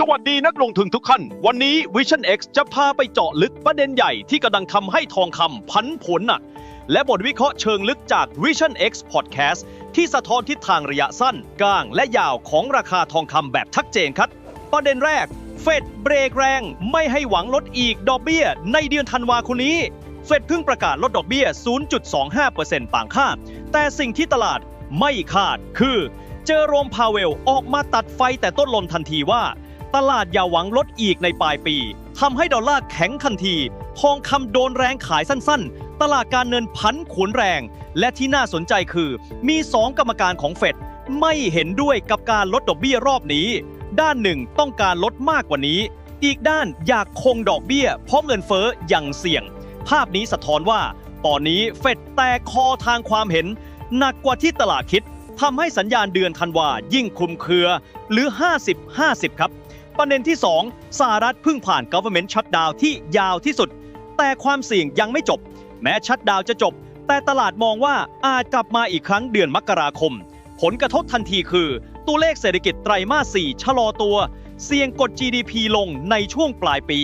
สวัสดีนักลงทุนทุกท่าน วันนี้ Vision X จะพาไปเจาะลึกประเด็นใหญ่ที่กำลังทำให้ทองคำพันผลหนัก และบทวิเคราะห์เชิงลึกจาก Vision X Podcast ที่สะท้อนทิศทางระยะสั้น กลางและยาวของราคาทองคำแบบชัดเจนครับ ประเด็นแรก เฟดเบรกแรง ไม่ให้หวังลดอีกดอกเบี้ย ในเดือนธันวาคมนี้ เฟดเพิ่งประกาศลดดอกเบี้ย 0.25%ต่างคาดแต่สิ่งที่ตลาดไม่คาดคือ เจอโรมพาเวลออกมาตัดไฟแต่ต้นลมทันทีว่า ตลาดอย่าหวังลดอีกในปลายปีทำให้ดอลลาร์แข็งทันที ทองคำโดนแรงขายสั้นๆ ตลาดการเงินพันขวนแรง และที่น่าสนใจคือ มี 2 กรรมการของเฟดไม่เห็นด้วยกับการลดดอกเบี้ยรอบนี้ ด้านหนึ่งต้องการลดมากกว่านี้ อีกด้านอยากคงดอกเบี้ย เพราะเงินเฟ้อยังเสี่ยง ภาพนี้สะท้อนว่า ตอนนี้เฟดแตกคอทางความเห็น หนักกว่าที่ตลาดคิดทำให้สัญญาณเดือนธันวายิ่งคลุมเครือหรือ 50-50 ครับ ประเด็นที่ 2 สหรัฐเพิ่งผ่าน government shutdown ที่ยาวที่สุด แต่ความเสี่ยงยังไม่จบ แม้ชัดดาวจะจบ แต่ตลาดมองว่าอาจกลับมาอีกครั้งเดือนมกราคม ผลกระทบทันทีคือ ตัวเลขเศรษฐกิจไตรมาส 4 ชะลอตัว เสี่ยงกด GDP ลงในช่วงปลายปี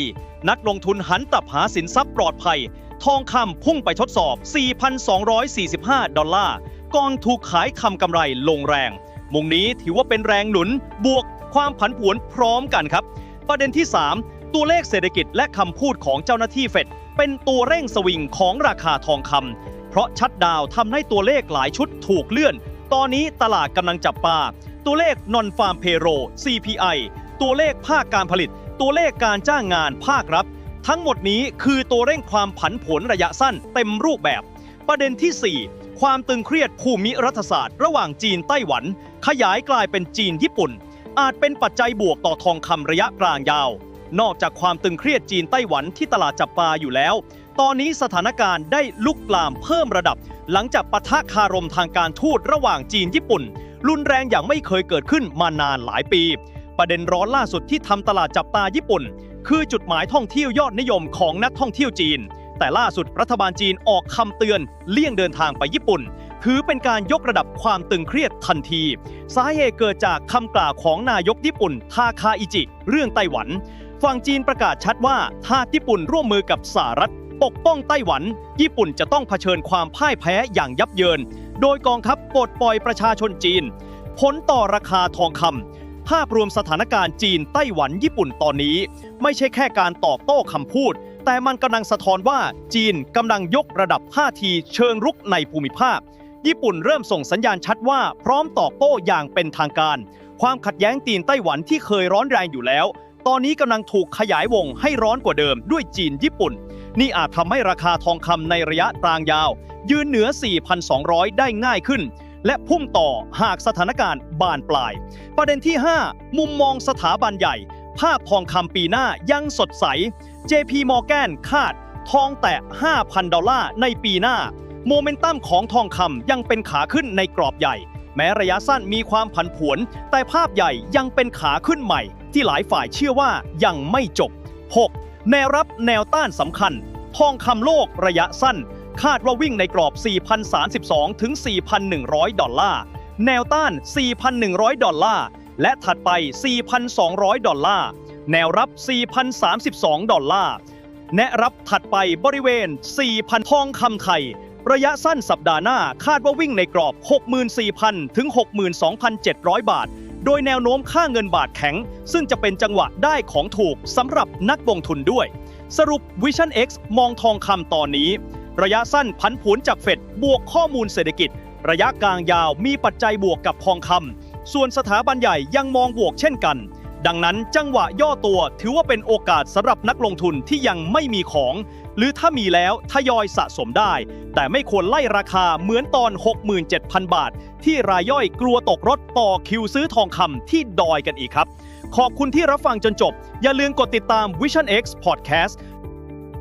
นักลงทุนหันกลับหาสินทรัพย์ปลอดภัย ทองคำพุ่งไปทดสอบ 4,245 ดอลลาร์กอนถูกขายคำกำไรลงแรงมุมนี้ถือว่าเป็นแรงหนุนบวก ความผันผวนพร้อมกันครับ ประเด็นที่ 3 ตัวเลขเศรษฐกิจและคำพูดของเจ้าหน้าที่เฟดเป็นตัวเร่งสวิงของราคาทองคำเพราะชัดดาวทำให้ตัวเลขหลายชุดถูกเลื่อน ตอนนี้ตลาดกำลังจับปลาตัวเลข non farm payroll CPI ตัวเลขภาคการผลิต ตัวเลขการจ้างงานภาครับทั้งหมดนี้คือตัวเร่งความผันผวนระยะสั้นเต็มรูปแบบ ประเด็นที่ 4 ความตึงเครียดภูมิรัฐศาสตร์ ระหว่างจีนไต้หวัน ขยายกลายเป็นจีนญี่ปุ่น อาจเป็นปัจจัยบวกต่อทองคำระยะกลางยาว นอกจากความตึงเครียดจีนไต้หวันที่ตลาดจับปลาอยู่แล้ว ตอนนี้สถานการณ์ได้ลุกลามเพิ่มระดับ หลังจากปะทะคารมทางการทูตระหว่างจีนญี่ปุ่น รุนแรงอย่างไม่เคยเกิดขึ้นมานานหลายปี ประเด็นร้อนล่าสุดที่ทำตลาดจับตาญี่ปุ่น คือจุดหมายท่องเที่ยวยอดนิยมของนักท่องเที่ยวจีนแต่ล่าสุดรัฐบาลจีนออกคำเตือนเลี่ยงเดินทางไปญี่ปุ่น ถือเป็นการยกระดับความตึงเครียดทันที สาเหตุเกิดจากคำกล่าวของนายกญี่ปุ่นทาคาอิจิ เรื่องไต้หวัน ฝั่งจีนประกาศชัดว่าหากญี่ปุ่นร่วมมือกับสหรัฐปกป้องไต้หวัน ญี่ปุ่นจะต้องเผชิญความพ่ายแพ้อย่างยับเยิน โดยกองทัพปลดปล่อยประชาชนจีน ผลต่อราคาทองคำภาพรวมสถานการณ์จีนไต้หวันญี่ปุ่นตอนนี้ ไม่ใช่แค่การตอบโต้คำพูด แต่มันกำลังสะท้อนว่าจีนกำลังยกระดับท่าทีเชิงรุกในภูมิภาค ญี่ปุ่นเริ่มส่งสัญญาณชัดว่าพร้อมตอบโต้อย่างเป็นทางการ ความขัดแย้งจีนไต้หวันที่เคยร้อนแรงอยู่แล้ว ตอนนี้กำลังถูกขยายวงให้ร้อนกว่าเดิมด้วยจีนญี่ปุ่น นี่อาจทำให้ราคาทองคำในระยะกลางยาว ยืนเหนือ 4,200 ได้ง่ายขึ้น และพุ่งต่อหากสถานการณ์บานปลาย ประเด็นที่ 5 มุมมองสถาบันใหญ่ ภาพทองคำปีหน้ายังสดใส JP Morgan คาดทองแตะ 5,000 ดอลลาร์ในปีหน้า โมเมนตัมของทองคำยังเป็นขาขึ้นในกรอบใหญ่ แม้ระยะสั้นมีความผันผวน แต่ภาพใหญ่ยังเป็นขาขึ้นใหม่ ที่หลายฝ่ายเชื่อว่ายังไม่จบ 6. แนวรับแนวต้านสำคัญ ทองคำโลกระยะสั้น คาดว่าวิ่งในกรอบ 4,032 ถึง 4,100 ดอลลาร์ แนวต้าน 4,100 ดอลลาร์ และถัดไป 4,200 ดอลลาร์ แนวรับ 4,032 ดอลลาร์ แนะรับถัดไปบริเวณ 4,000 ทองคำไทย ระยะสั้นสัปดาห์หน้าคาดว่าวิ่งในกรอบ 64,000 ถึง 62,700 บาท โดยแนวโน้มค่าเงินบาทแข็ง ซึ่งจะเป็นจังหวะได้ของถูกสำหรับนักลงทุนด้วย สรุป Vision X มองทองคำตอนนี้ ระยะสั้นผันผวนจากเฟดบวกข้อมูลเศรษฐกิจ ระยะกลางยาวมีปัจจัยบวกกับทองคำส่วนสถาบันใหญ่ยังมองบวกเช่นกัน ดังนั้นจังหวะย่อตัวถือว่าเป็นโอกาสสำหรับนักลงทุนที่ยังไม่มีของ หรือถ้ามีแล้วทยอยสะสมได้ แต่ไม่ควรไล่ราคาเหมือนตอน 67,000 บาท ที่รายย่อยกลัวตกรถต่อคิวซื้อทองคำที่ดอยกันอีกครับ ขอบคุณที่รับฟังจนจบ อย่าลืมกดติดตาม Vision X Podcast